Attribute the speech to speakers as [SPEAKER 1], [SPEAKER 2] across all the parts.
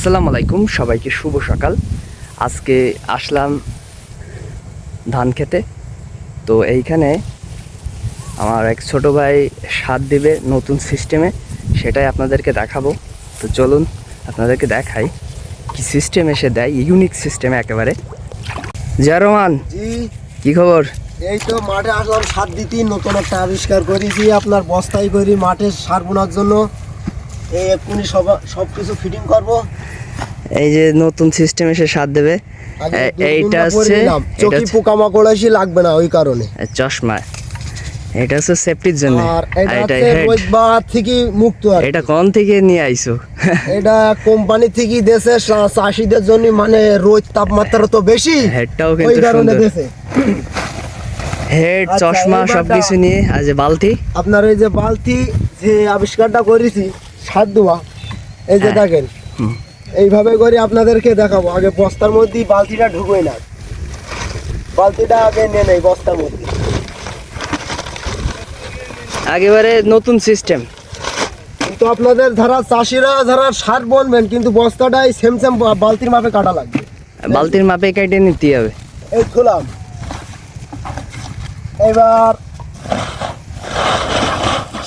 [SPEAKER 1] আসসালামু আলাইকুম সবাইকে শুভ সকাল। আজকে আসলাম ধান খেতে। তো এইখানে আমার এক ছোট ভাই সাত দেবে নতুন সিস্টেমে সেটাই আপনাদেরকে দেখাবো। তো চলুন আপনাদেরকে দেখাই কি সিস্টেম এসে দেয় ইউনিক সিস্টেমে একেবারে। জিয়া রহমান
[SPEAKER 2] জি।
[SPEAKER 1] কি খবর?
[SPEAKER 2] এই তো মাঠে আসলাম সার দিতে নতুন একটা আবিষ্কার করেছি। আপনার বস্তায় করি মাঠে সার বোনার জন্য। এই এক্ষুনি সব সব কিছু ফিটিং করব।
[SPEAKER 1] এই যে নতুন সিস্টেম এসে সাত দেবে। এইটা হচ্ছে
[SPEAKER 2] চোখে পোকামাকড় এসে লাগবে না ওই কারণে।
[SPEAKER 1] চশমা। এটা হচ্ছে সেফটির জন্য।
[SPEAKER 2] আর এটা
[SPEAKER 1] এটা
[SPEAKER 2] হচ্ছে
[SPEAKER 1] হেড
[SPEAKER 2] রোদ বা থেকে মুক্ত আর
[SPEAKER 1] এটা কোন থেকে নিয়ে আইছো?
[SPEAKER 2] এটা কোম্পানি থেকে দেশে চাষিদের জন্য মানে রোজ তাপমাত্রা তো বেশি।
[SPEAKER 1] হেডটাও কিন্তু সুন্দর। হেড
[SPEAKER 2] আচ্ছা,
[SPEAKER 1] চশমা সব কিছু নিয়ে আজ বালতি।
[SPEAKER 2] আপনার এই যে বালতি যে আবিষ্কারটা করেছি সার দেওয়া এই যে
[SPEAKER 1] হ্যাঁ।
[SPEAKER 2] দেখেন এইভাবে করে আপনাদেরকে দেখাবো। আগে বস্তার মধ্যে বালতিটা ঢুকোই না। বালতিটা আগে নিয়ে নেই বস্তার মধ্যে।
[SPEAKER 1] একেবারে নতুন সিস্টেম।
[SPEAKER 2] কিন্তু আপনাদের ধারা চাষিরা যারা সার বনবেন কিন্তু বস্তাটাই সেম সেম বালতির মাপে কাটা লাগবে।
[SPEAKER 1] বালতির মাপে কেটে নিতে হবে।
[SPEAKER 2] এই খুলাম। এবার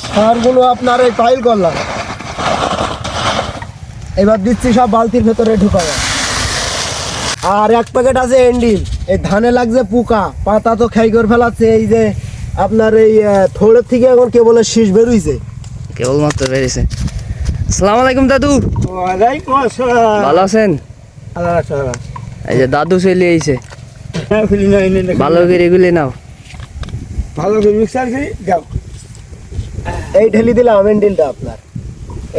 [SPEAKER 2] সারগুলো আপনার এই পাইল করলাম। এবার দিচ্ছি সব বালতির ভেতরে ঢুকাবো আর এক প্যাকেট আছে এন্ডিল। এই ধানে লাগছে পোকা পাতা তো খাই করে ফেলাচ্ছে এই যে আপনার এই থোড়ের থেকে এখন কেবলের শীষ বেরোইছে।
[SPEAKER 1] কেবলমাত্র বেরিয়েছে। আসসালামু আলাইকুম দাদু। ভালো আছেন? এই যে দাদু চলে আইছে। ভালো করে এগুলি নাও।
[SPEAKER 2] ভালো করে মিক্সার করি দাও। এই ঢেলি দিলাম এন্ডিলটা আপনার।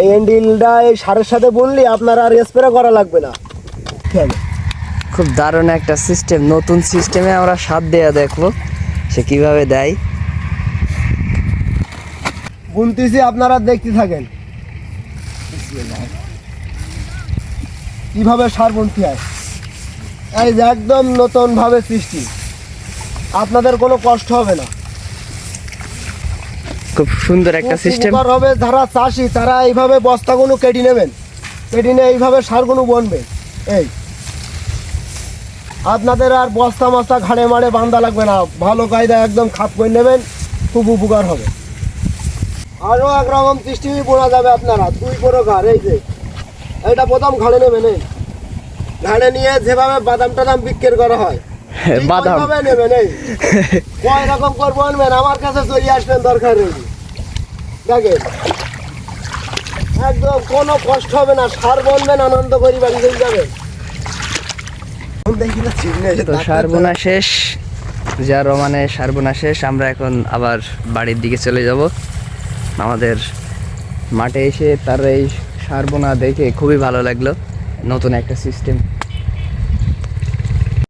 [SPEAKER 2] এই এন্ডিলটা এই সারের সাথে বললি আপনার আর স্প্রে করা লাগবে না। আছে
[SPEAKER 1] খুব দারুণ একটা সিস্টেম নতুন সিস্টেমে আমরা সাত দেয়া দেখব সে কীভাবে দেয়।
[SPEAKER 2] বুনতেছি আপনারা দেখতে থাকেন। কীভাবে সার বুনতে হয়। এই যে একদম নতুন ভাবে সৃষ্টি। আপনাদের কোনো কষ্ট হবে না।
[SPEAKER 1] খুব সুন্দর একটা সিস্টেম
[SPEAKER 2] হবে যারা চাষি তারা এইভাবে বস্তাগুলো কেটে নেবেন। কেটে নিয়ে এইভাবে সারগুলো বনবে। এই। আপনাদের আর বস্তা মস্তা ঘাড়ে মাড়ে বান্ধা লাগবে না। ভালো কায়দা একদম খাপ করে নেবেন খুব উপকার হবে। আরও একরকম সিস্টেমই বোনা যাবে আপনারা। দুই প্রকার এই যে। এটা প্রথম ঘাড়ে নেবেন এই। ঘাড়ে নিয়ে যেভাবে বাদাম টাদাম বিক্রি করা হয়
[SPEAKER 1] বাদাম।
[SPEAKER 2] কয় রকম করব আনবেন? আমার কাছে চলে আসবেন দরকার নেই। দেখেন একদম কোনো কষ্ট হবে না সার বনবেন আনন্দ করি বাড়ি চলে যাবেন।
[SPEAKER 1] তো সার শেষ যা রমানে সার বোনা শেষ আমরা এখন আবার বাড়ির দিকে চলে যাব। আমাদের মাঠে এসে তার এই সার বোনা দেখে খুবই ভালো লাগল। নতুন একটা সিস্টেম